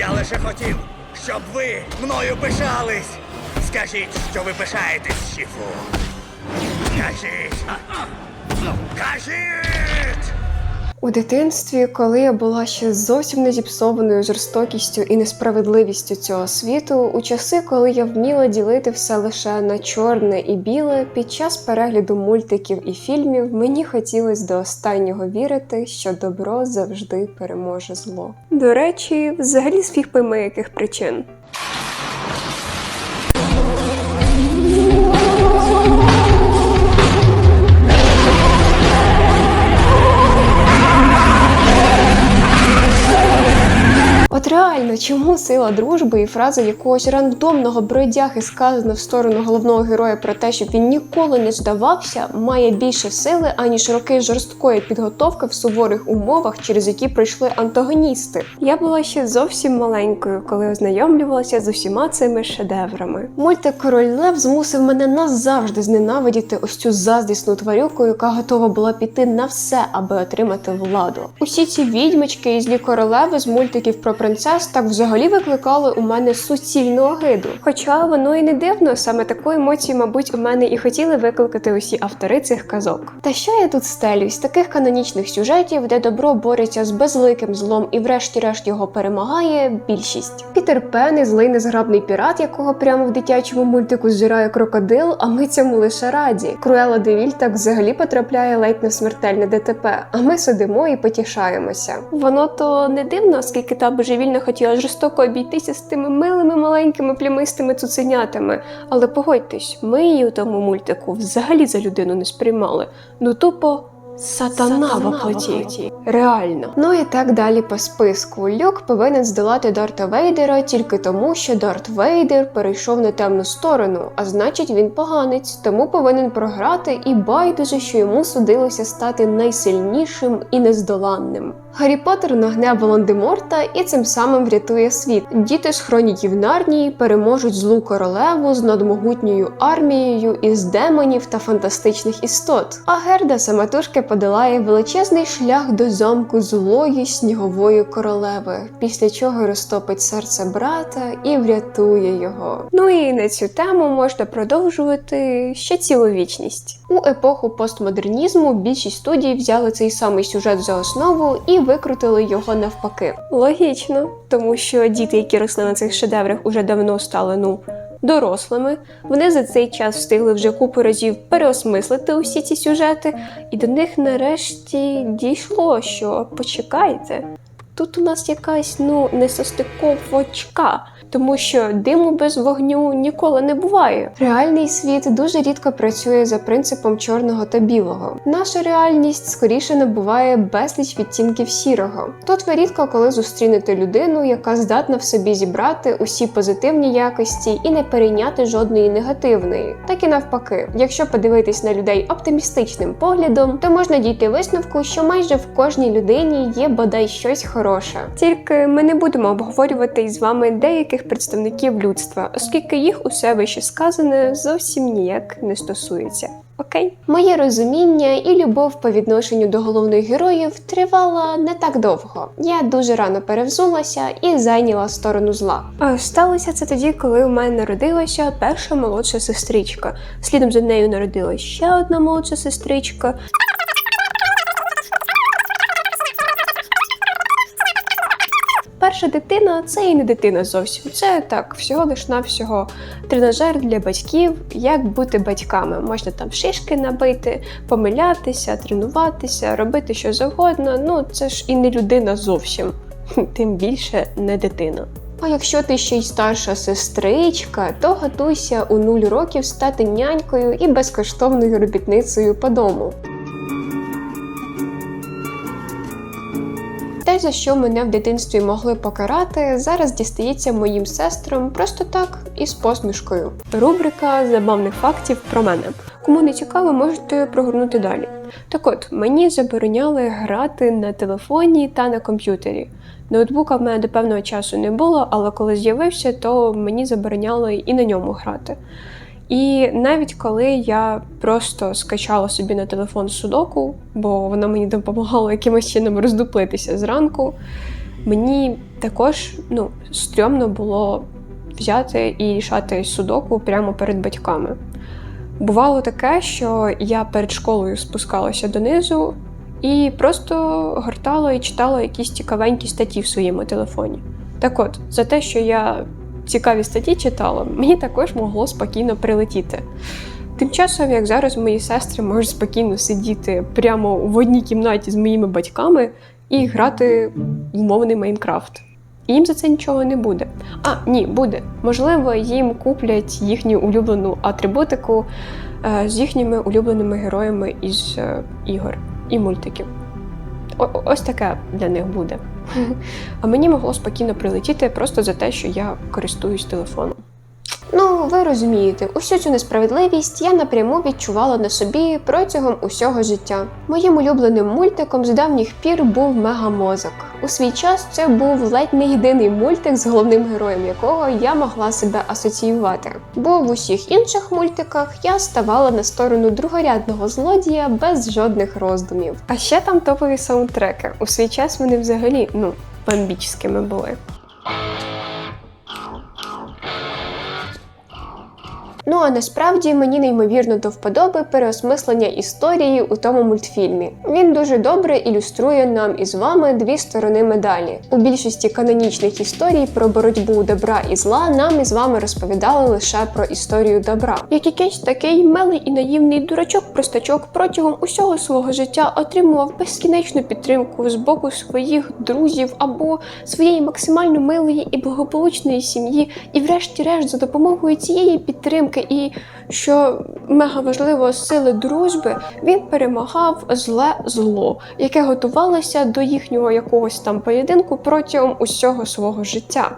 Я лише хотів, щоб ви мною пишались. Скажіть, що ви пишаєтесь, Шіфу. Кажіть. Кажіть! У дитинстві, коли я була ще зовсім не зіпсованою жорстокістю і несправедливістю цього світу, у часи, коли я вміла ділити все лише на чорне і біле, під час перегляду мультиків і фільмів мені хотілося до останнього вірити, що добро завжди переможе зло. До речі, взагалі з фіг яких причин. От реально, чому сила дружби і фраза якогось рандомного бродяги сказана в сторону головного героя про те, щоб він ніколи не здавався, має більше сили, аніж роки жорсткої підготовки в суворих умовах, через які пройшли антагоністи. Я була ще зовсім маленькою, коли ознайомлювалася з усіма цими шедеврами. Мультик Король Лев змусив мене назавжди зненавидіти ось цю заздрісну тварюку, яка готова була піти на все, аби отримати владу. Усі ці відьмочки і злі королеви з мультиків про принцес так взагалі викликали у мене суцільну огиду. Хоча воно і не дивно, саме таку емоцію, мабуть, у мене і хотіли викликати усі автори цих казок. Та що я тут стелюсь? Таких канонічних сюжетів, де добро бореться з безликим злом і врешті-решт його перемагає більшість. Пітер Пен і злий незграбний пірат, якого прямо в дитячому мультику зжирає крокодил, а ми цьому лише раді. Круела Девіль так взагалі потрапляє ледь на смертельне ДТП, а ми сидимо і потішаємося. Воно то не дивно, оскільки та божевільно хотіла жорстоко обійтися з тими милими маленькими плямистими цуценятами. Але погодьтесь, ми її у тому мультику взагалі за людину не сприймали. Ну тупо. Сатана, Сатана в оплоті. Реально. Ну і так далі по списку. Люк повинен здолати Дарта Вейдера тільки тому, що Дарт Вейдер перейшов на темну сторону, а значить він поганець, тому повинен програти і байдуже, що йому судилося стати найсильнішим і нездоланним. Гаррі Поттер нагне Волан-де-Морта і цим самим врятує світ. Діти з хроніків Нарнії переможуть злу королеву з надмогутньою армією із демонів та фантастичних істот. А Герда самотужки подолає величезний шлях до замку злої снігової королеви, після чого розтопить серце брата і врятує його. Ну і на цю тему можна продовжувати ще цілу вічність. У епоху постмодернізму більшість студій взяли цей самий сюжет за основу і викрутили його навпаки. Логічно, тому що діти, які росли на цих шедеврах, уже давно стали ну. Дорослими вони за цей час встигли вже купу разів переосмислити усі ці сюжети, і до них нарешті дійшло, що почекайте, тут у нас якась ну несостиковочка, тому що диму без вогню ніколи не буває. Реальний світ дуже рідко працює за принципом чорного та білого. Наша реальність скоріше набуває безліч відтінків сірого. Тут ви рідко коли зустрінете людину, яка здатна в собі зібрати усі позитивні якості і не перейняти жодної негативної. Так і навпаки, якщо подивитись на людей оптимістичним поглядом, то можна дійти висновку, що майже в кожній людині є бодай щось хороше. Тільки ми не будемо обговорювати із вами деяких представників людства, оскільки їх усе вище сказане зовсім ніяк не стосується. Окей, моє розуміння і любов по відношенню до головних героїв тривала не так довго. Я дуже рано перевзулася і зайняла сторону зла. Сталося це тоді, коли у мене народилася перша молодша сестричка. Слідом за нею народилася ще одна молодша сестричка. Перша дитина це і не дитина зовсім. Це так, всього лиш навсього тренажер для батьків, як бути батьками. Можна там шишки набити, помилятися, тренуватися, робити що завгодно. Ну це ж і не людина зовсім, тим більше не дитина. А якщо ти ще й старша сестричка, то готуйся у нуль років стати нянькою і безкоштовною робітницею по дому. За що мене в дитинстві могли покарати, зараз дістається моїм сестрам просто так із посмішкою. Рубрика забавних фактів про мене. Кому не цікаво, можете прогорнути далі. Так от, мені забороняли грати на телефоні та на комп'ютері. Ноутбука в мене до певного часу не було, але коли з'явився, то мені забороняли і на ньому грати. І навіть коли я просто скачала собі на телефон судоку, бо воно мені допомагало якимось чином роздуплитися зранку, мені також ну, стрьомно було взяти і рішати судоку прямо перед батьками. Бувало таке, що я перед школою спускалася донизу і просто гортала і читала якісь цікавенькі статті в своєму телефоні. Так от, за те, що я цікаві статті читала, мені також могло спокійно прилетіти. Тим часом, як зараз мої сестри можуть спокійно сидіти прямо в одній кімнаті з моїми батьками і грати в умовний Майнкрафт. І їм за це нічого не буде. А, ні, буде. Можливо, їм куплять їхню улюблену атрибутику е, з їхніми улюбленими героями із е, ігор і мультиків. Ось таке для них буде. А мені могло спокійно прилетіти просто за те, що я користуюсь телефоном. Ну, ви розумієте, усю цю несправедливість я напряму відчувала на собі протягом усього життя. Моїм улюбленим мультиком з давніх пір був Мегамозок. У свій час це був ледь не єдиний мультик, з головним героєм якого я могла себе асоціювати. Бо в усіх інших мультиках я ставала на сторону другорядного злодія без жодних роздумів. А ще там топові саундтреки. У свій час вони взагалі ну бомбічськими були. Ну а насправді мені неймовірно до вподоби переосмислення історії у тому мультфільмі. Він дуже добре ілюструє нам із вами дві сторони медалі. У більшості канонічних історій про боротьбу добра і зла нам із вами розповідали лише про історію добра. Як якийсь такий милий і наївний дурачок-простачок протягом усього свого життя отримував безкінечну підтримку з боку своїх друзів або своєї максимально милої і благополучної сім'ї, і врешті-решт за допомогою цієї підтримки і що мега важливо сили дружби, він перемагав зле зло, яке готувалося до їхнього якогось там поєдинку протягом усього свого життя.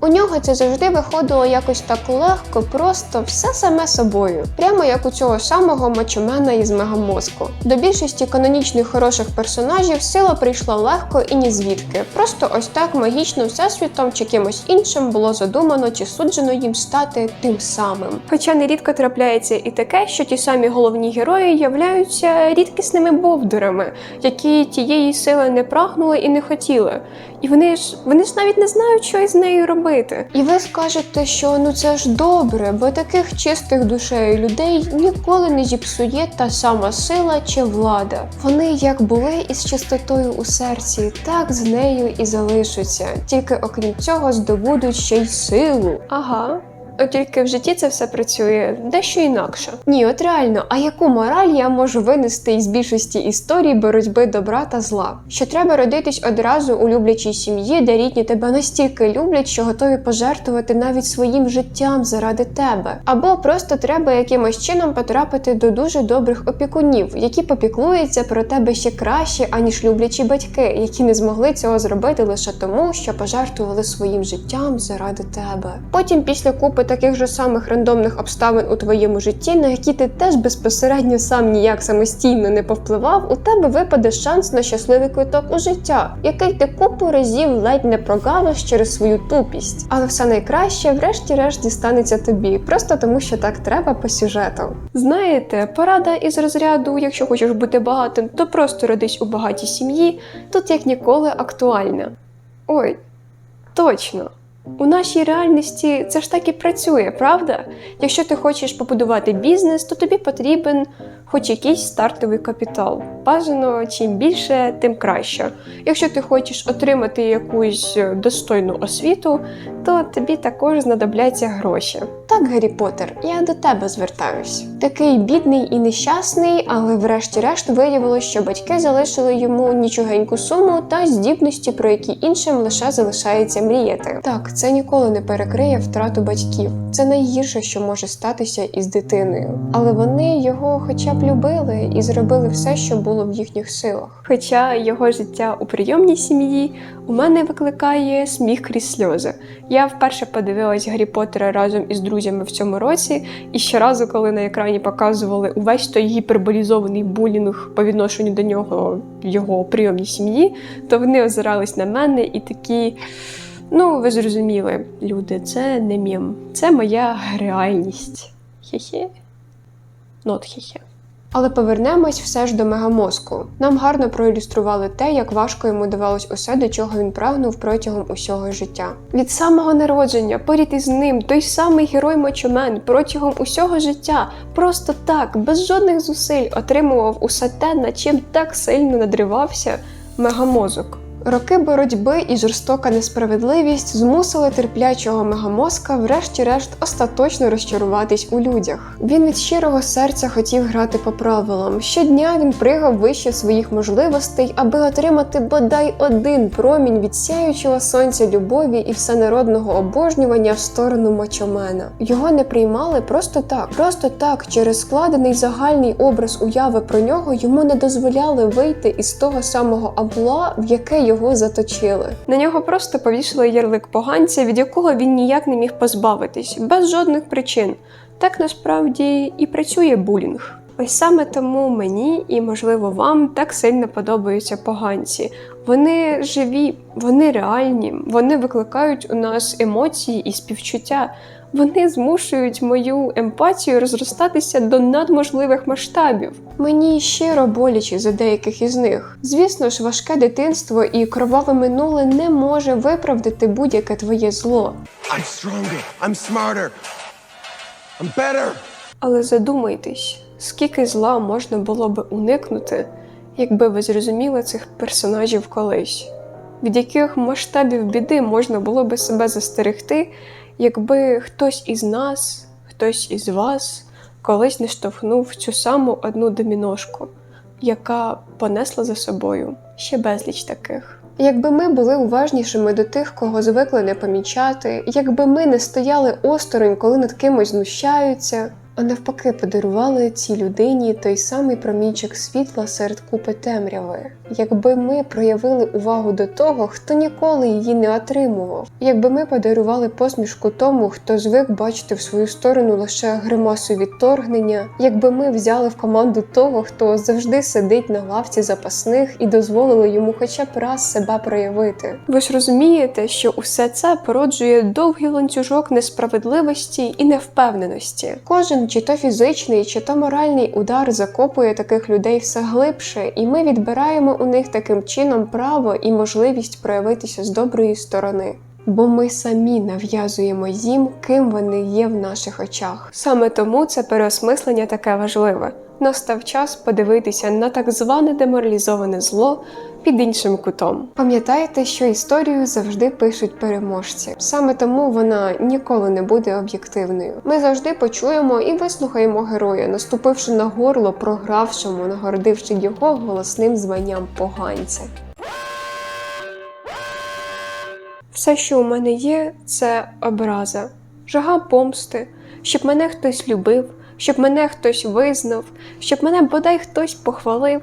У нього це завжди виходило якось так легко, просто все саме собою, прямо як у цього самого мачомена із мегамозку. До більшості канонічних хороших персонажів сила прийшла легко і ні звідки. Просто ось так магічно всесвітом чи кимось іншим було задумано чи суджено їм стати тим самим. Хоча нерідко трапляється і таке, що ті самі головні герої являються рідкісними бовдурами, які тієї сили не прагнули і не хотіли. І вони ж вони ж навіть не знають, що із нею робити. І ви скажете, що ну це ж добре, бо таких чистих душею людей ніколи не зіпсує та сама сила чи влада. Вони як були із чистотою у серці, так з нею і залишаться. Тільки окрім цього здобудуть ще й силу. Ага. От тільки в житті це все працює дещо інакше. Ні, от реально, а яку мораль я можу винести із більшості історій боротьби добра та зла? Що треба родитись одразу у люблячій сім'ї, де рідні тебе настільки люблять, що готові пожертвувати навіть своїм життям заради тебе. Або просто треба якимось чином потрапити до дуже добрих опікунів, які попіклуються про тебе ще краще, аніж люблячі батьки, які не змогли цього зробити лише тому, що пожертвували своїм життям заради тебе. Потім, після купи таких же самих рандомних обставин у твоєму житті, на які ти теж безпосередньо сам ніяк самостійно не повпливав, у тебе випаде шанс на щасливий квиток у життя, який ти купу разів ледь не прогавиш через свою тупість. Але все найкраще, врешті-решт, дістанеться тобі, просто тому що так треба по сюжету. Знаєте, порада із розряду, якщо хочеш бути багатим, то просто родись у багатій сім'ї, тут як ніколи актуальна. Ой, точно. У нашій реальності це ж так і працює, правда? Якщо ти хочеш побудувати бізнес, то тобі потрібен хоч якийсь стартовий капітал. Бажано чим більше, тим краще. Якщо ти хочеш отримати якусь достойну освіту, то тобі також знадобляться гроші. Так, Гаррі Поттер, я до тебе звертаюсь. Такий бідний і нещасний, але врешті-решт виявилось, що батьки залишили йому нічогеньку суму та здібності, про які іншим лише залишається мріяти. Так, це ніколи не перекриє втрату батьків. Це найгірше, що може статися із дитиною. Але вони його хоча б любили і зробили все, що було в їхніх силах. Хоча його життя у прийомній сім'ї у мене викликає сміх крізь сльози. Я вперше подивилась Гаррі Поттера разом із друзями в цьому році, і щоразу, коли на екрані показували увесь той гіперболізований булінг по відношенню до нього його прийомній сім'ї, то вони озирались на мене і такі. Ну, ви зрозуміли, люди, це не мім, це моя реальність. Хе-хе. Нот хе-хе. Але повернемось все ж до мегамозку. Нам гарно проілюстрували те, як важко йому давалось усе, до чого він прагнув протягом усього життя. Від самого народження поряд із ним той самий герой Мочомен протягом усього життя, просто так, без жодних зусиль, отримував усе те, над чим так сильно надривався мегамозок. Роки боротьби і жорстока несправедливість змусили терплячого мегамозка врешті-решт остаточно розчаруватись у людях. Він від щирого серця хотів грати по правилам. Щодня він пригав вище своїх можливостей, аби отримати бодай один промінь від сяючого сонця любові і всенародного обожнювання в сторону мочомена. Його не приймали просто так, просто так, через складений загальний образ уяви про нього йому не дозволяли вийти із того самого амплуа, в яке його заточили. На нього просто повішали ярлик поганця, від якого він ніяк не міг позбавитись, без жодних причин. Так насправді і працює булінг. Ось саме тому мені і, можливо, вам так сильно подобаються поганці. Вони живі, вони реальні, вони викликають у нас емоції і співчуття. Вони змушують мою емпатію розростатися до надможливих масштабів. Мені щиро боляче за деяких із них. Звісно ж, важке дитинство і кроваве минуле не може виправдати будь-яке твоє зло. I'm stronger. I'm smarter. I'm better. Але задумайтесь, скільки зла можна було би уникнути, якби ви зрозуміли цих персонажів колись, від яких масштабів біди можна було би себе застерегти, якби хтось із нас, хтось із вас колись не штовхнув цю саму одну доміношку, яка понесла за собою ще безліч таких. Якби ми були уважнішими до тих, кого звикли не помічати, якби ми не стояли осторонь, коли над кимось знущаються, а навпаки, подарували цій людині той самий промінчик світла серед купи темряви, якби ми проявили увагу до того, хто ніколи її не отримував, якби ми подарували посмішку тому, хто звик бачити в свою сторону лише гримасу відторгнення, якби ми взяли в команду того, хто завжди сидить на лавці запасних і дозволили йому хоча б раз себе проявити. Ви ж розумієте, що усе це породжує довгий ланцюжок несправедливості і невпевненості. Чи то фізичний, чи то моральний удар закопує таких людей все глибше, і ми відбираємо у них таким чином право і можливість проявитися з доброї сторони. Бо ми самі нав'язуємо їм, ким вони є в наших очах. Саме тому це переосмислення таке важливе. Настав час подивитися на так зване деморалізоване зло під іншим кутом. Пам'ятайте, що історію завжди пишуть переможці. Саме тому вона ніколи не буде об'єктивною. Ми завжди почуємо і вислухаємо героя, наступивши на горло програвшому, нагордивши його голосним званням поганця. Все, що у мене є, це образа, жага помсти, щоб мене хтось любив, щоб мене хтось визнав, щоб мене бодай хтось похвалив,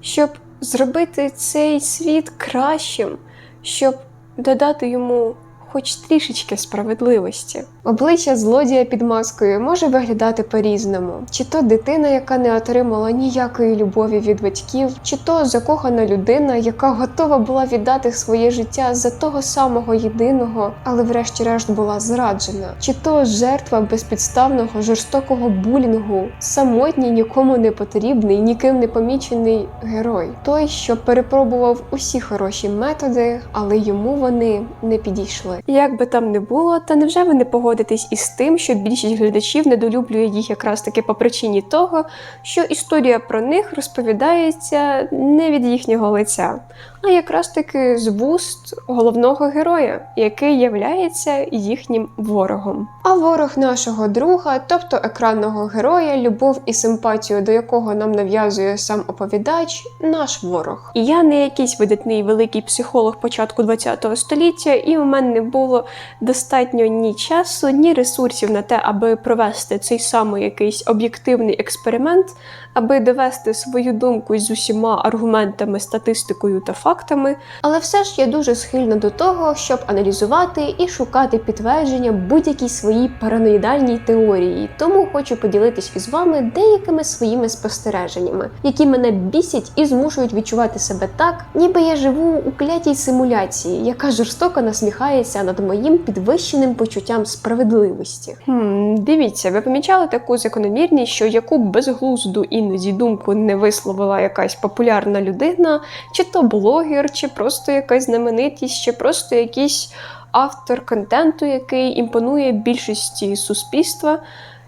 щоб зробити цей світ кращим, щоб додати йому хоч трішечки справедливості. Обличчя злодія під маскою може виглядати по-різному: чи то дитина, яка не отримала ніякої любові від батьків, чи то закохана людина, яка готова була віддати своє життя за того самого єдиного, але врешті-решт була зраджена, чи то жертва безпідставного жорстокого булінгу, самотній, нікому не потрібний, ніким не помічений герой, той, що перепробував усі хороші методи, але йому вони не підійшли. Як би там не було, та невже ви не погодитесь із тим, що більшість глядачів недолюблює їх якраз таки по причині того, що історія про них розповідається не від їхнього лиця, а якраз таки з вуст головного героя, який являється їхнім ворогом. А ворог нашого друга, тобто екранного героя, любов і симпатію до якого нам нав'язує сам оповідач, наш ворог. І я не якийсь видатний великий психолог початку ХХ століття, і у мене не було достатньо ні часу, ні ресурсів на те, аби провести цей самий якийсь об'єктивний експеримент, аби довести свою думку з усіма аргументами, статистикою та фактами фактами, але все ж я дуже схильна до того, щоб аналізувати і шукати підтвердження будь-якій своїй параноїдальній теорії. Тому хочу поділитись із вами деякими своїми спостереженнями, які мене бісять і змушують відчувати себе так, ніби я живу у клятій симуляції, яка жорстоко насміхається над моїм підвищеним почуттям справедливості. Хм, дивіться, ви помічали таку закономірність, що яку безглузду іноді думку не висловила якась популярна людина, чи то блогер, чи просто якась знаменитість, чи просто якийсь автор контенту, який імпонує більшості суспільства.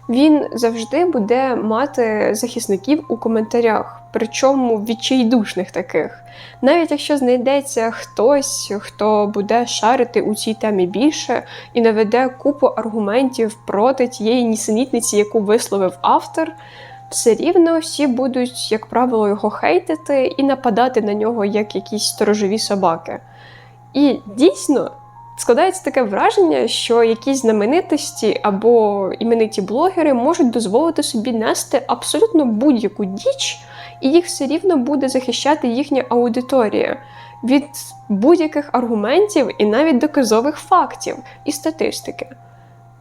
Він завжди буде мати захисників у коментарях, причому відчайдушних таких. Навіть якщо знайдеться хтось, хто буде шарити у цій темі більше і наведе купу аргументів проти тієї нісенітниці, яку висловив автор, все рівно всі будуть, як правило, його хейтити і нападати на нього як якісь сторожові собаки. І дійсно. Складається таке враження, що якісь знаменитості або імениті блогери можуть дозволити собі нести абсолютно будь-яку діч, і їх все рівно буде захищати їхня аудиторія від будь-яких аргументів і навіть доказових фактів і статистики.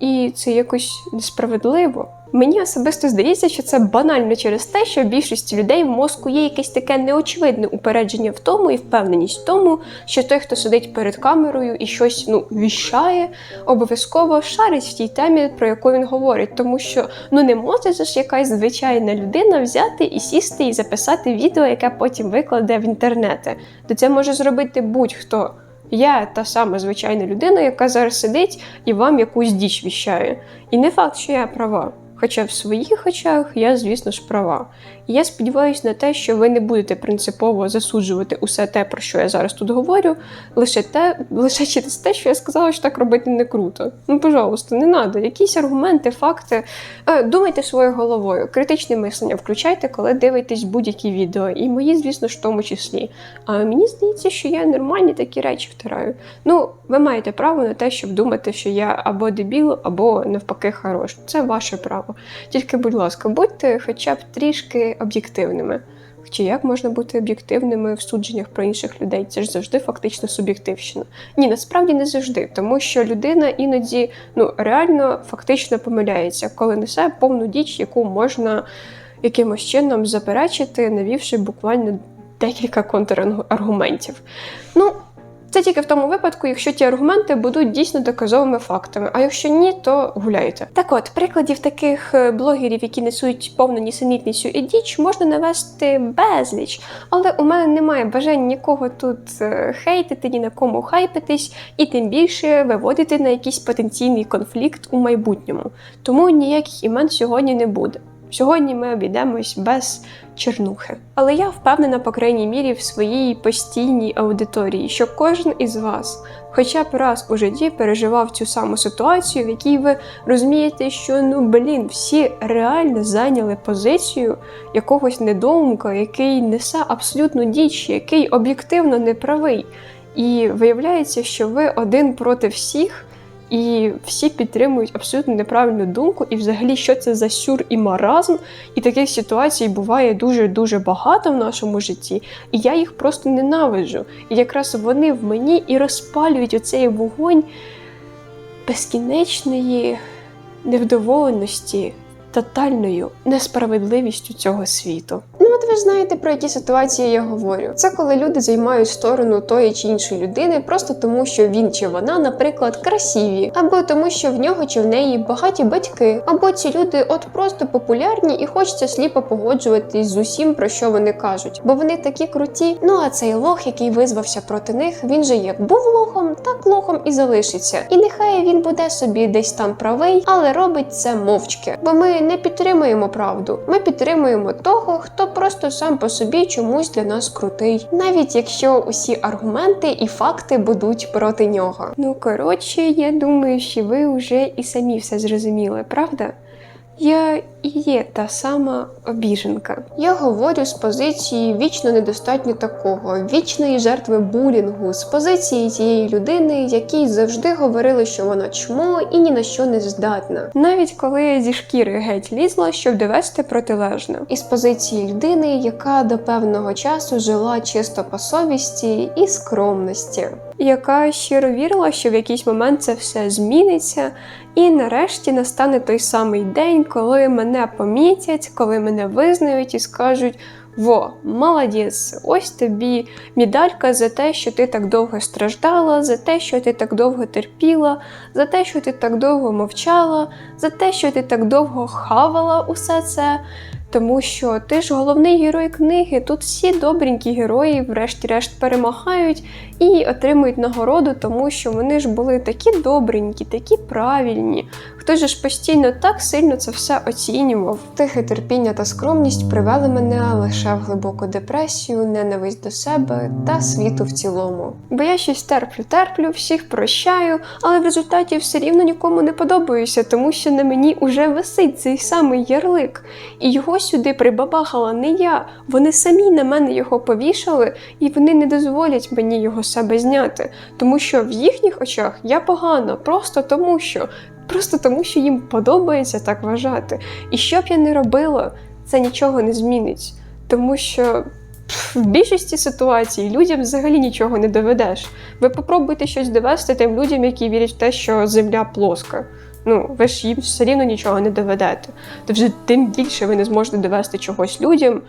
І це якось несправедливо. Мені особисто здається, що це банально через те, що в більшості людей в мозку є якесь таке неочевидне упередження в тому і впевненість в тому, що той, хто сидить перед камерою і щось ну віщає, обов'язково шарить в тій темі, про яку він говорить, тому що ну не може ж якась звичайна людина взяти і сісти і записати відео, яке потім викладе в інтернети. То це може зробити будь-хто. Я та сама звичайна людина, яка зараз сидить і вам якусь діч віщає. І не факт, що я права. Хоча в своїх очах я, звісно ж, права. І я сподіваюся на те, що ви не будете принципово засуджувати усе те, про що я зараз тут говорю, лише те, лише через те, що я сказала, що так робити не круто. Ну, пожалуйста, не треба. Якісь аргументи, факти. Е, думайте своєю головою. Критичне мислення включайте, коли дивитесь будь-які відео. І мої, звісно ж, в тому числі. А мені здається, що я нормальні такі речі втираю. Ну, ви маєте право на те, щоб думати, що я або дебіл, або навпаки хорош. Це ваше право. Тільки, будь ласка, будьте хоча б трішки об'єктивними. Чи як можна бути об'єктивними в судженнях про інших людей? Це ж завжди фактично суб'єктивщина. Ні, насправді не завжди, тому що людина іноді ну реально фактично помиляється, коли несе повну діч, яку можна якимось чином заперечити, навівши буквально декілька контраргументів. Ну, це тільки в тому випадку, якщо ті аргументи будуть дійсно доказовими фактами. А якщо ні, то гуляйте. Так от, прикладів таких е, блогерів, які несуть повну нісенітницю і діч, можна навести безліч. Але у мене немає бажання нікого тут е, хейтити, ні на кому хайпитись, і тим більше виводити на якийсь потенційний конфлікт у майбутньому. Тому ніяких імен сьогодні не буде. Сьогодні ми обійдемось без чернухи. Але я впевнена, по крайній мірі, в своїй постійній аудиторії, що кожен із вас хоча б раз у житті переживав цю саму ситуацію, в якій ви розумієте, що ну блін, всі реально зайняли позицію якогось недоумка, який несе абсолютну діч, який об'єктивно неправий. І виявляється, що ви один проти всіх. І всі підтримують абсолютно неправильну думку, і взагалі, що це за сюр і маразм, і таких ситуацій буває дуже-дуже багато в нашому житті, і я їх просто ненавиджу. І якраз вони в мені і розпалюють оцей вогонь безкінечної невдоволеності, тотальною несправедливістю цього світу. От ви знаєте, про які ситуації я говорю. Це коли люди займають сторону тої чи іншої людини просто тому, що він чи вона, наприклад, красиві, або тому, що в нього чи в неї багаті батьки, або ці люди от просто популярні і хочеться сліпо погоджуватись з усім, про що вони кажуть, бо вони такі круті. Ну а цей лох, який визвався проти них, він же як був лохом, так лохом і залишиться. І нехай він буде собі десь там правий, але робить це мовчки. Бо ми не підтримуємо правду. Ми підтримуємо того, хто просто сам по собі чомусь для нас крутий, навіть якщо усі аргументи і факти будуть проти нього. Ну коротше, я думаю, що ви вже і самі все зрозуміли, правда? Я і є та сама обіженка. Я говорю з позиції вічно недостатньо такого, вічної жертви булінгу, з позиції тієї людини, якій завжди говорили, що вона чмо і ні на що не здатна. Навіть коли зі шкіри геть лізла, щоб довести протилежне. І з позиції людини, яка до певного часу жила чисто по совісті і скромності. Яка щиро вірила, що в якийсь момент це все зміниться, і нарешті настане той самий день, коли мене помітять, коли мене визнають і скажуть: Во, молодець, ось тобі медалька за те, що ти так довго страждала, за те, що ти так довго терпіла, за те, що ти так довго мовчала, за те, що ти так довго хавала усе це. Тому що ти ж головний герой книги. Тут всі добренькі герої, врешті-решт, перемагають і отримують нагороду, тому що вони ж були такі добренькі, такі правильні. Хтось же ж постійно так сильно це все оцінював. Тихе терпіння та скромність привели мене лише в глибоку депресію, ненависть до себе та світу в цілому. Бо я щось терплю, терплю, всіх прощаю, але в результаті все рівно нікому не подобаюся, тому що на мені уже висить цей самий ярлик. І його сюди прибабахала не я. Вони самі на мене його повішали, і вони не дозволять мені його себе зняти, тому що в їхніх очах я погана, просто тому що. Просто тому, що їм подобається так вважати. І що б я не робила, це нічого не змінить. Тому що в більшості ситуацій людям взагалі нічого не доведеш. Ви попробуйте щось довести тим людям, які вірять в те, що земля плоска. Ну, ви ж їм все рівно нічого не доведете. То вже тим більше ви не зможете довести чогось людям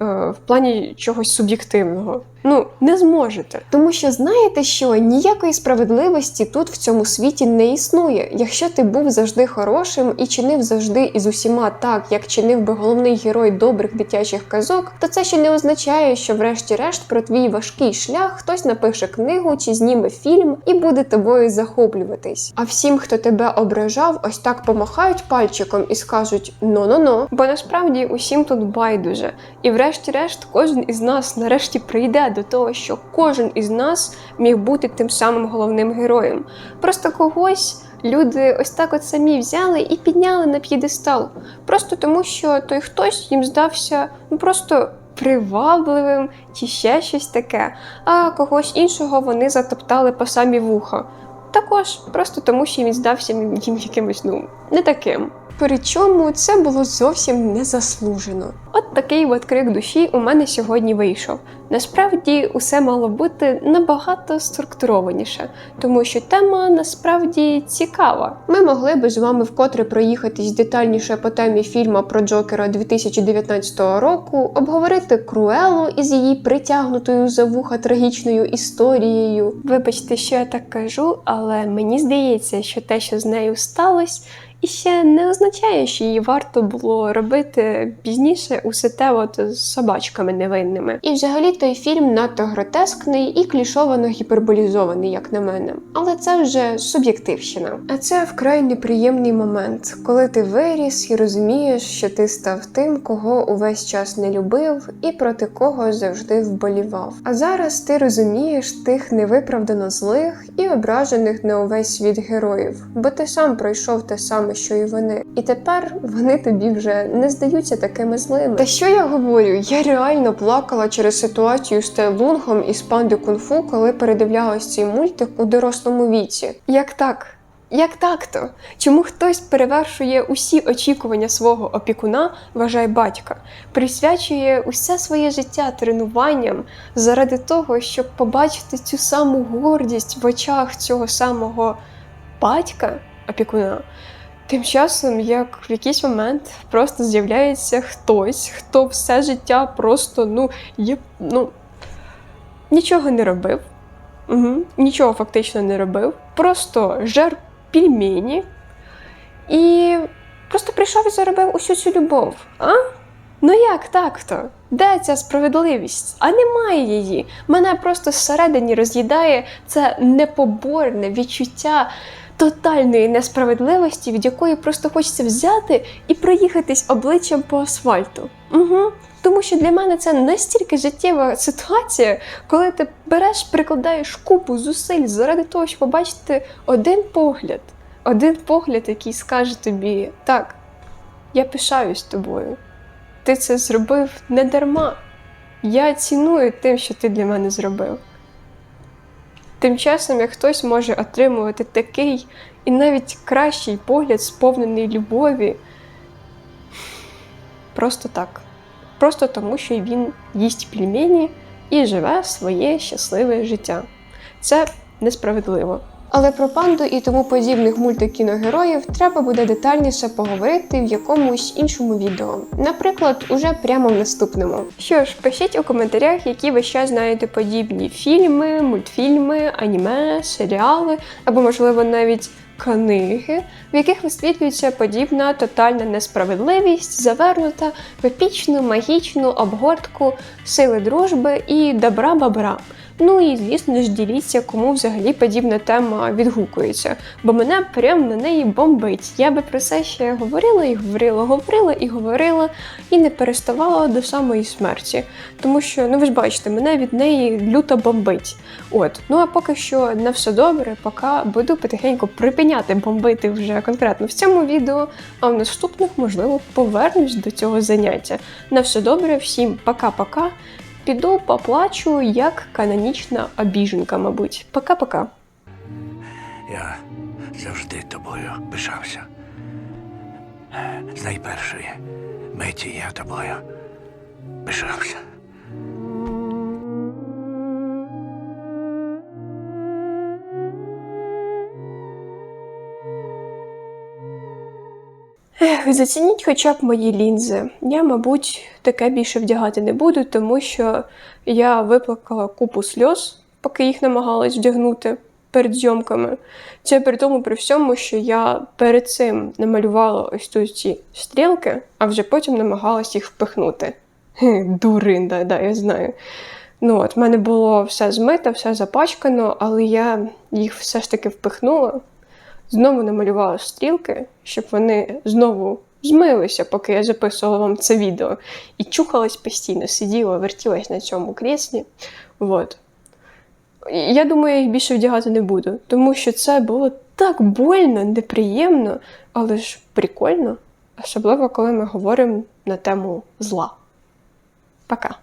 е, в плані чогось суб'єктивного. Ну, не зможете. Тому що знаєте що, ніякої справедливості тут в цьому світі не існує. Якщо ти був завжди хорошим і чинив завжди із усіма так, як чинив би головний герой добрих дитячих казок, то це ще не означає, що врешті-решт про твій важкий шлях хтось напише книгу чи зніме фільм і буде тобою захоплюватись. А всім, хто тебе ображав, ось так помахають пальчиком і скажуть «но-но-но». Бо насправді усім тут байдуже. І врешті-решт кожен із нас нарешті прийде до того, що кожен із нас міг бути тим самим головним героєм. Просто когось люди ось так от самі взяли і підняли на п'єдестал. Просто тому, що той хтось їм здався ну просто привабливим чи ще щось таке, а когось іншого вони затоптали по самі вуха. Також просто тому, що він здався їм якимось ну не таким. Причому це було зовсім незаслужено. От такий от крик душі у мене сьогодні вийшов. Насправді усе мало бути набагато структурованіше, тому що тема насправді цікава. Ми могли би з вами вкотре проїхатись детальніше по темі фільму про Джокера 2019 року, обговорити Круелу із її притягнутою за вуха трагічною історією. Вибачте, що я так кажу, але мені здається, що те, що з нею сталося, і ще не означає, що її варто було робити пізніше усе те от з собачками невинними. І взагалі той фільм надто гротескний і клішовано гіперболізований, як на мене. Але це вже суб'єктивщина. А це вкрай неприємний момент, коли ти виріс і розумієш, що ти став тим, кого увесь час не любив і проти кого завжди вболівав. А зараз ти розумієш тих невиправдано злих і ображених на увесь світ героїв, бо ти сам пройшов те саме, що і вони. І тепер вони тобі вже не здаються такими злими. Та що я говорю? Я реально плакала через ситуацію з Тайлунгом із панди кунг-фу, коли передивлялась цей мультик у дорослому віці. Як так? Як так-то? Чому хтось перевершує усі очікування свого опікуна, вважає батька, присвячує усе своє життя тренуванням заради того, щоб побачити цю саму гордість в очах цього самого батька, опікуна? Тим часом, як в якийсь момент просто з'являється хтось, хто все життя просто ну є, ну, нічого не робив, угу, нічого фактично не робив, просто жер пельмені і просто прийшов і заробив усю цю любов. А? Ну як так-то? Де ця справедливість? А немає її. Мене просто зсередині роз'їдає це непоборне відчуття тотальної несправедливості, від якої просто хочеться взяти і проїхатись обличчям по асфальту. Угу. Тому що для мене це настільки життєва ситуація, коли ти береш, прикладаєш купу зусиль заради того, щоб побачити один погляд, один погляд, який скаже тобі так. Я пишаюсь тобою. Ти це зробив не дарма. Я ціную тим, що ти для мене зробив. Тим часом, як хтось може отримувати такий і навіть кращий погляд, сповнений любові, просто так. Просто тому, що він їсть пельмені і живе своє щасливе життя. Це несправедливо. Але про панду і тому подібних мультикіногероїв треба буде детальніше поговорити в якомусь іншому відео. Наприклад, уже прямо в наступному. Що ж, пишіть у коментарях, які ви ще знаєте подібні фільми, мультфільми, аніме, серіали або, можливо, навіть книги, в яких висвітлюється подібна тотальна несправедливість, завернута в епічну магічну обгортку сили дружби і добра бабра. Ну і звісно ж діліться, кому взагалі подібна тема відгукується, бо мене прям на неї бомбить. Я би про це ще говорила і говорила, говорила і говорила, і не переставала до самої смерті. Тому що, ну ви ж бачите, мене від неї люто бомбить. От, ну а поки що на все добре, поки буду потихеньку припиняти бомбити вже конкретно в цьому відео, а в наступних, можливо, повернусь до цього заняття. На все добре, всім пока-пока. Піду поплачу як канонічна обіженка, мабуть. Пока-пока. Я завжди тобою пишався. З найпершої миті я тобою пишався. Ех, зацініть хоча б мої лінзи. Я, мабуть, таке більше вдягати не буду, тому що я виплакала купу сльоз, поки їх намагалась вдягнути перед зйомками. Це при тому при всьому, що я перед цим намалювала ось тут ці стрілки, а вже потім намагалась їх впихнути. Хе, Дурин, да, да, я знаю. Ну от, в мене було все змито, все запачкано, але я їх все ж таки впихнула знову намалювала стрілки, щоб вони знову змилися, поки я записувала вам це відео. І чухалась постійно, сиділа, вертілась на цьому кріслі. От. Я думаю, я їх більше вдягати не буду, тому що це було так больно, неприємно, але ж прикольно, особливо коли ми говоримо на тему зла. Пока.